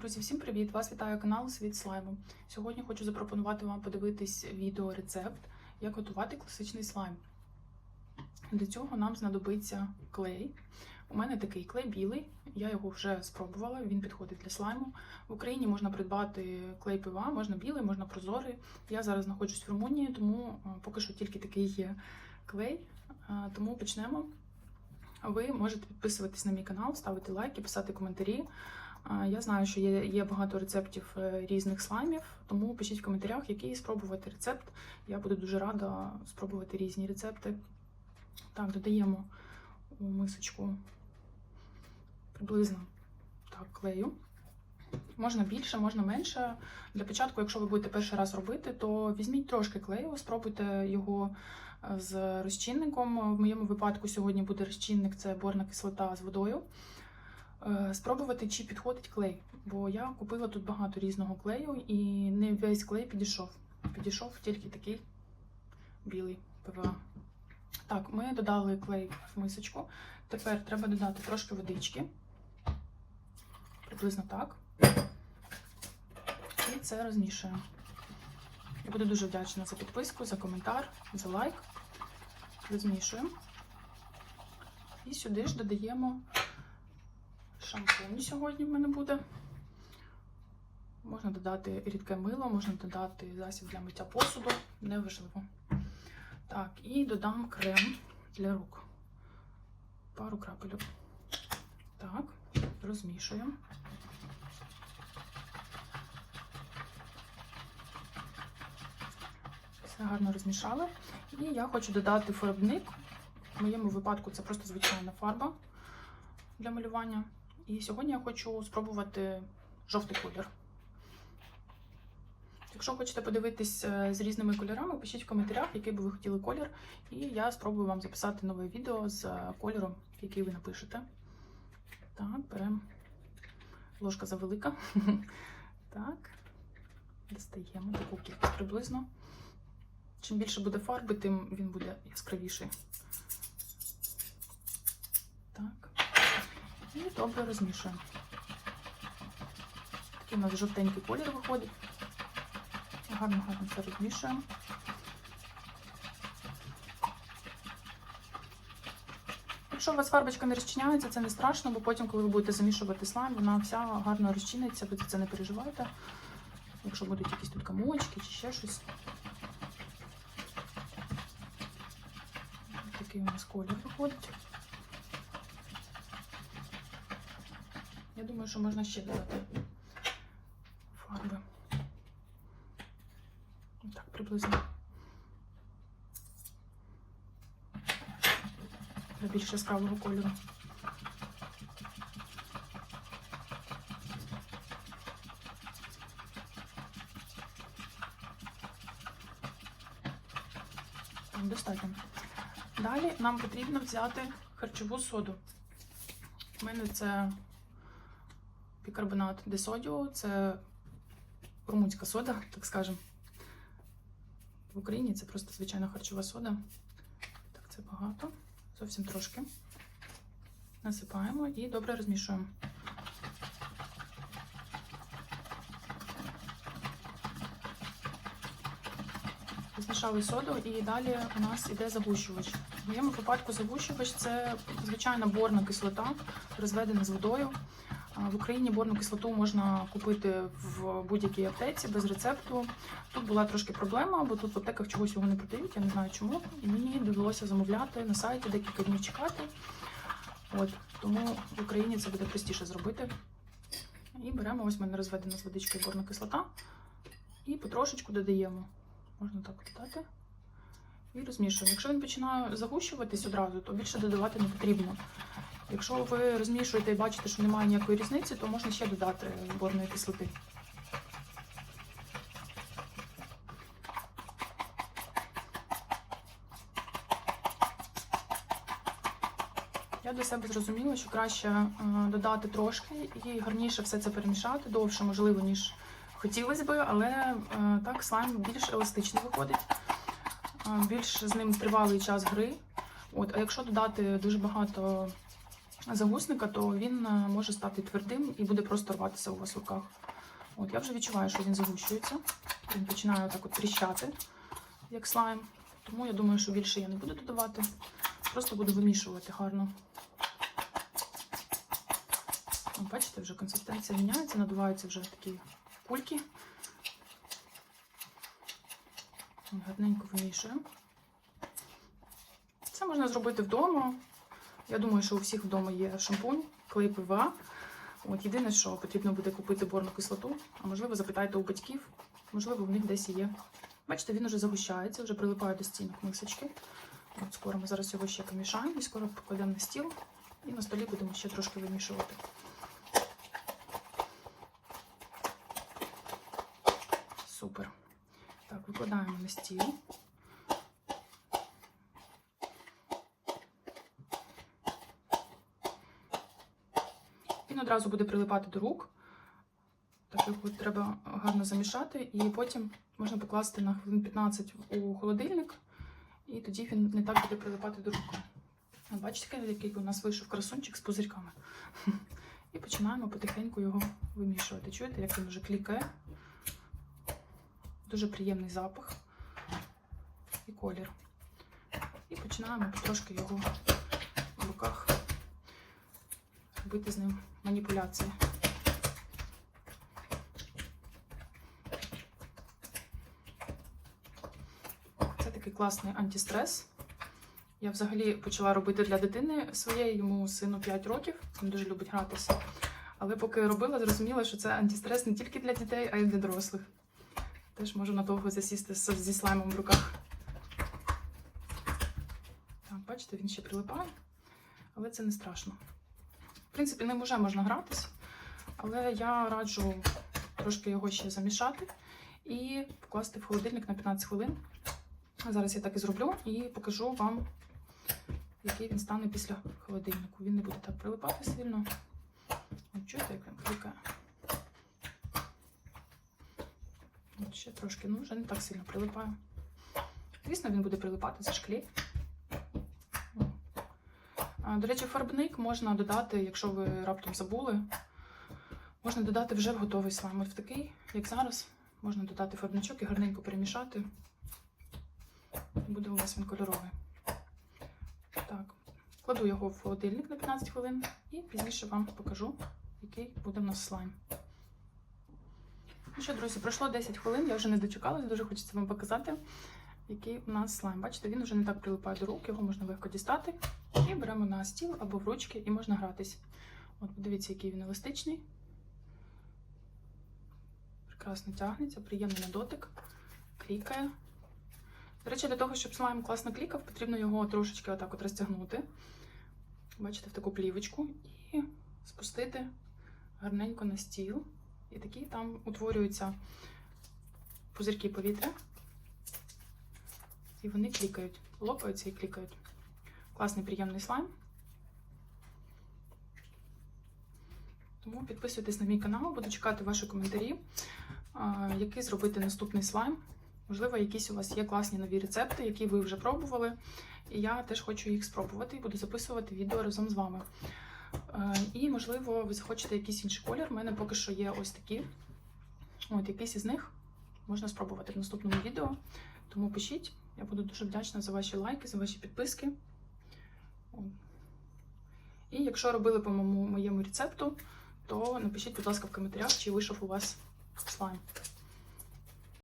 Друзі, всім привіт! Вас вітає канал Світ слайму. Сьогодні хочу запропонувати вам подивитись відео рецепт, як готувати класичний слайм. Для цього нам знадобиться клей. У мене такий клей білий, я його вже спробувала, він підходить для слайму. В Україні можна придбати клей пива, можна білий, можна прозорий. Я зараз знаходжусь в Румунії, тому е, поки що тільки такий є клей. Е, Тому почнемо. Ви можете підписуватись на мій канал, ставити лайки, писати коментарі. Я знаю, що є, є багато рецептів е, різних слаймів, тому пишіть в коментарях, який спробувати рецепт. Я буду дуже рада спробувати різні рецепти. Так, додаємо у мисочку приблизно так, клею. Можна більше, можна менше. Для початку, якщо ви будете перший раз робити, то візьміть трошки клею, спробуйте його е, з розчинником. В моєму випадку сьогодні буде розчинник, це борна кислота з водою. Е, Спробувати, чи підходить клей, бо я купила тут багато різного клею і не весь клей підійшов. Підійшов тільки такий білий ПВА. Так, ми додали клей в мисочку. Тепер треба додати трошки водички. Приблизно так. І це розмішуємо. Я буду дуже вдячна за підписку, за коментар, за лайк. Розмішуємо. І сюди ж додаємо шампунь сьогодні в мене буде. Можна додати рідке мило, можна додати засіб для миття посуду, неважливо. Так, і додам крем для рук. Пару крапельок. Так, розмішуємо. Все гарно розмішали. І я хочу додати фарбник. В моєму випадку це просто звичайна фарба для малювання. І сьогодні я хочу спробувати жовтий колір. Якщо хочете подивитись е, з різними кольорами, пишіть в коментарях, який би ви хотіли колір, і я спробую вам записати нове відео з е, кольором, який ви напишете. Так, беремо ложка завелика. Так, достаємо таку кількість приблизно. Чим більше буде фарби, тим він буде яскравіший. Так. І добре розмішуємо. Такий у нас жовтенький колір виходить. Гарно, гарно все розмішуємо. Якщо у вас фарбочка не розчиняється, це не страшно, бо потім, коли ви будете замішувати слайм, вона вся гарно розчиниться, ви це не переживайте. Якщо будуть якісь тут комочки чи ще щось. Такий у нас колір виходить. Я думаю, що можна ще додати фарби. Так, приблизно. Для більш яскравого кольору. Достатньо. Далі нам потрібно взяти харчову соду. У мене це бікарбонат де содіо, це румунська сода, так скажемо. В Україні це просто звичайна харчова сода. Так, це багато, зовсім трошки. Насипаємо і добре розмішуємо. Змішали соду і далі у нас іде загущувач. В моєму випадку загущувач це звичайна борна кислота, розведена з водою. А В Україні борну кислоту можна купити в будь-якій аптеці без рецепту. Тут була трошки проблема, бо тут в аптеках чогось його не продають, я не знаю чому. І мені довелося замовляти на сайті декілька днів чекати. От, тому в Україні це буде простіше зробити. І беремо, ось в мене розведена з водичкою борна кислота. І потрошечку додаємо. Можна так додати. І розмішуємо. Якщо він починає загущуватись одразу, то більше додавати не потрібно. Якщо ви розмішуєте і бачите, що немає ніякої різниці, то можна ще додати борної кислоти. Я для себе зрозуміла, що краще е, додати трошки і гарніше все це перемішати, довше, можливо, ніж хотілося би, але е, так слайм більш еластичний виходить, е, більш з ним тривалий час гри. От, а якщо додати дуже багато загусника, то він е, може стати твердим і буде просто рватися у вас в руках. От, я вже відчуваю, що він загущується. Він починає так от тріщати, як слайм. Тому я думаю, що більше я не буду додавати. Просто буду вимішувати гарно. Бачите, вже консистенція міняється, надуваються вже такі кульки. Гарненько вимішуємо. Це можна зробити вдома. Я думаю, що у всіх вдома є шампунь, клей ПВА. От єдине, що потрібно буде купити борну кислоту, а можливо, запитайте у батьків, можливо, в них десь є. Бачите, він вже загущається, вже прилипає до стінок мисочки. От скоро ми зараз його ще помішаємо і скоро покладемо на стіл. І на столі будемо ще трошки вимішувати. Супер. Так, викладаємо на стіл. Він одразу буде прилипати до рук. Так його треба гарно замішати, і потім можна покласти на хвилин 15 у холодильник, і тоді він не так буде прилипати до рук. Бачите, який у нас вийшов красунчик з пузирьками. І починаємо потихеньку його вимішувати. Чуєте, як він вже клікає? Дуже приємний запах і колір. І починаємо потрошки його в руках робити з ним маніпуляції. Це такий класний антистрес. Я взагалі почала робити для дитини своєї, йому сину 5 років, він дуже любить гратися. Але поки робила, зрозуміла, що це антистрес не тільки для дітей, а й для дорослих. Теж можу надовго засісти зі слаймом в руках. Так, бачите, він ще прилипає, але це не страшно. Принципі, ним вже можна гратись, але я раджу трошки його ще замішати і покласти в холодильник на 15 хвилин. Зараз я так і зроблю і покажу вам, який він стане після холодильнику. Він не буде так прилипати сильно. От чуєте, як він клікає. От ще трошки, ну вже не так сильно прилипає. Звісно, він буде прилипати за шклі. До речі, фарбник можна додати, якщо ви раптом забули. Можна додати вже в готовий слайм. От в такий, як зараз, можна додати фарбничок і гарненько перемішати. Буде у вас він кольоровий. Так, кладу його в холодильник на 15 хвилин і пізніше вам покажу, який буде в нас слайм. Ну що, друзі, пройшло 10 хвилин, я вже не дочекалась, дуже хочеться вам показати, який у нас слайм. Бачите, він вже не так прилипає до рук, його можна легко дістати. І беремо на стіл або в ручки і можна гратись. От подивіться, який він еластичний. Прекрасно тягнеться, приємний на дотик, клікає. До речі, для того, щоб слайм класно клікав, потрібно його трошечки отак от розтягнути. Бачите, в таку плівочку і спустити гарненько на стіл. І такі там утворюються пузирки повітря. І вони клікають, лопаються і клікають. Класний приємний слайм. Тому підписуйтесь на мій канал, буду чекати ваші коментарі, який зробити наступний слайм. Можливо, якісь у вас є класні нові рецепти, які ви вже пробували. І я теж хочу їх спробувати і буду записувати відео разом з вами. І, можливо, ви захочете якийсь інший колір. У мене поки що є ось такі. От якийсь із них можна спробувати в наступному відео. Тому пишіть. Я буду дуже вдячна за ваші лайки, за ваші підписки. І якщо робили по моєму рецепту, то напишіть, будь ласка, в коментарях, чи вийшов у вас слайм.